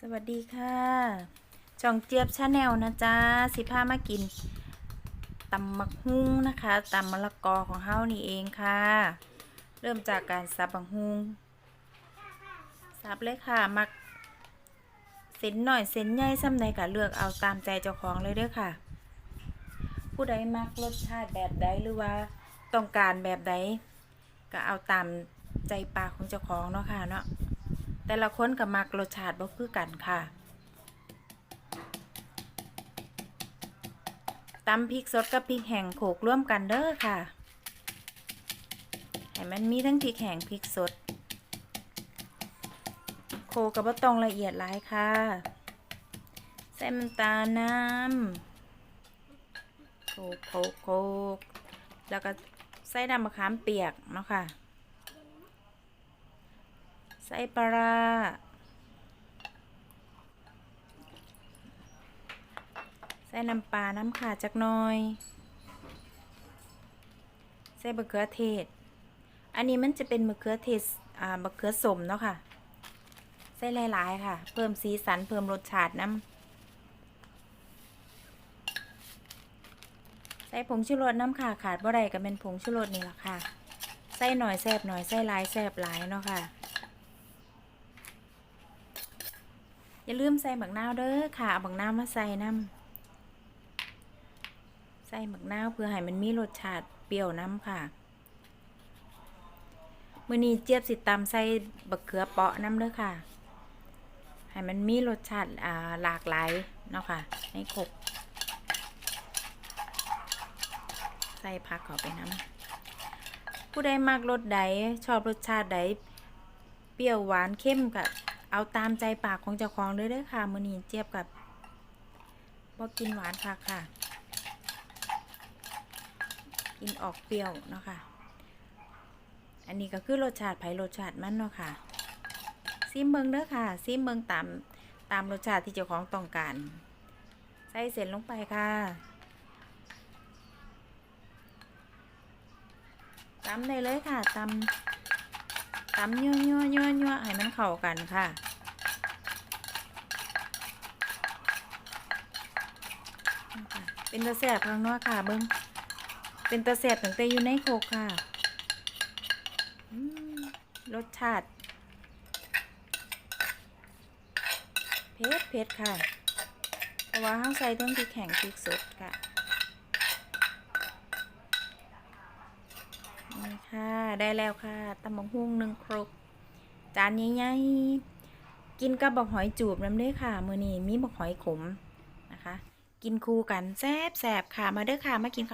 สวัสดีค่ะ จ่องเจี๊ยบชาแนลนะจ๊ะสิพามากินตำมักฮุ้งนะคะตำมะละกอของเฮานี่เองค่ะ เริ่มจากการสับมักฮุ้งสับเลยค่ะ มักเส้นหน่อยเส้นใหญ่ซ้ำใดก็เลือกเอาตามใจเจ้าของเลยเด้อค่ะ ผู้ใดมักรสชาติแบบใดหรือว่าต้องการแบบใดก็เอาตามใจปากของเจ้าของเนาะค่ะเนาะ แต่ละคนกับมักรสชาติบ่คือกันค่ะตำพริกสดกับพริกแห้งโขลกร่วมกันเด้อค่ะให้มันมีทั้งพริกแห้งพริกสด โขลกกับบ่ต้องละเอียดหลายค่ะใส่น้ำตาลน้ำโขลกโขกโขกแล้วก็ใส่น้ำมะขามเปียกเนาะค่ะ ใส่ปลาใส่น้ำปลาน้ำขาจักหน่อย ใส่มะเขือเทศ อันนี้มันจะเป็นมะเขือเทศอ่ามะเขือสมเนาะค่ะ ใส่หลายๆค่ะ เพิ่มสีสันเพิ่มรสชาติน้ำใส่ผงชูรสน้ำค่ะขาดบ่ได้ก็เป็นผงชูรสนี่แหละค่ะ ใส่หน่อยแซบหน่อยใส่หลายแซบหลายเนาะค่ะ อย่าลืมใส่หมักนาวเด้อค่ะเอาหมักนาวมาใส่น้ำใส่หมักนาวเพื่อให้มันมีรสชาติเปรี้ยวน้ำค่ะมื้อนี้เจี๊ยบสิตำใส่บักเขือเปาะน้ำเด้อค่ะ ให้มันมีรสชาติอ่าหลากหลายเนาะค่ะในขบใส่ผักเข้าไปน้ำผู้ใดมักรสใดชอบรสชาติใดเปรี้ยวหวานเข้มกับ เอาตามใจปากของเจ้าของเลยเด้อค่ะมือนีเจี๊ยบกับบ่กินหวานค่ะค่ะ กินออกเปรี้ยวเนาะค่ะ อันนี้ก็คือรสชาติไผ่รสชาติมันเนาะค่ะซิมเบิงเด้อค่ะซิมเบิงตามตามรสชาติที่เจ้าของต้องการ ใส่เสร็จลงไปค่ะตำได้เลยค่ะตำ ตำยั่วยั่วยั่วยั่วให้มันเข้ากันค่ะเป็นตะแสบข้างนอกค่ะเบิ้งเป็นตะแสบตั้งแต่อยู่ในโคกค่ะรสชาติเผ็ดเผ็ดค่ะเพราะว่าข้างใส่ต้องพริกแข็งพริกสดค่ะ นี่ค่ะ ได้แล้วค่ะตำบักหุ่งหนึ่งครก จานใหญ่ๆกินกับบักหอยจูบน้ำด้วยค่ะ มือนี้มีบักหอยขมนะคะ กินคู่กันแซ่บๆค่ะ มาเด้อค่ะ มากินค่ะ